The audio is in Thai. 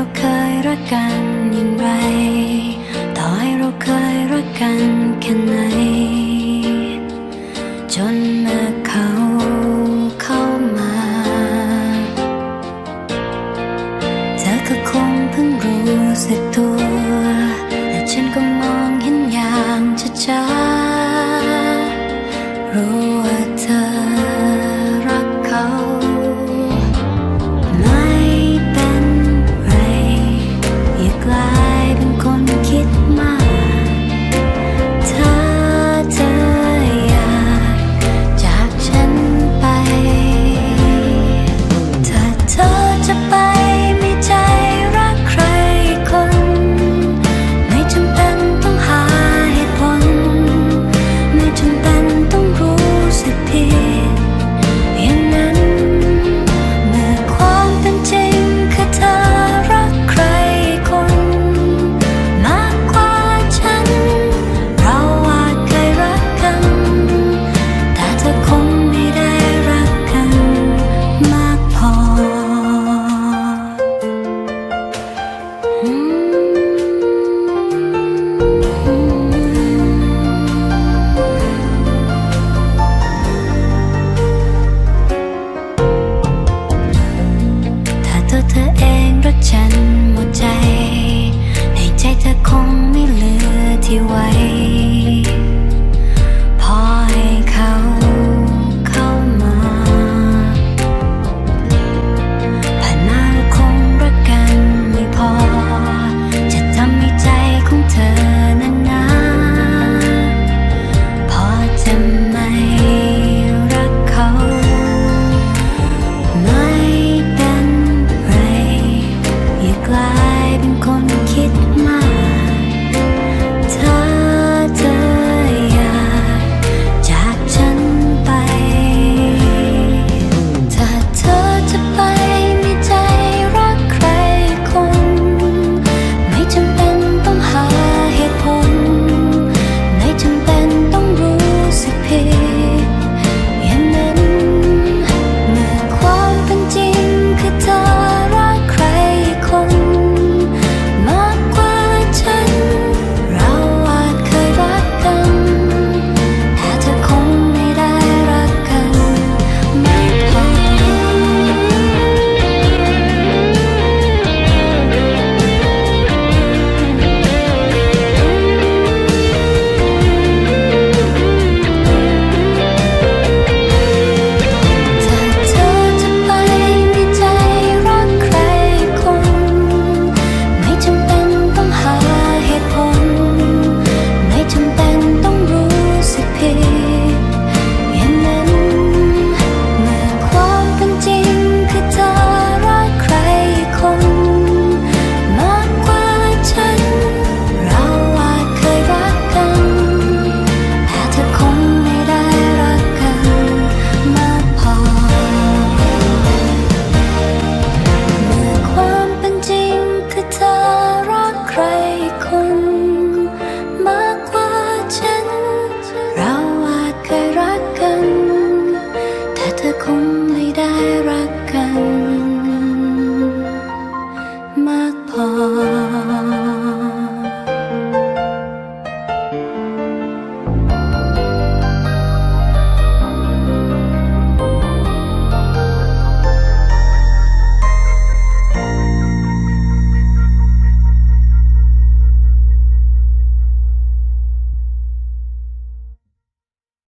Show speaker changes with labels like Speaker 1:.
Speaker 1: เราเคยรักกันอย่างไร ต่อให้เราเคยรักกันแค่ไหน จนเมื่อ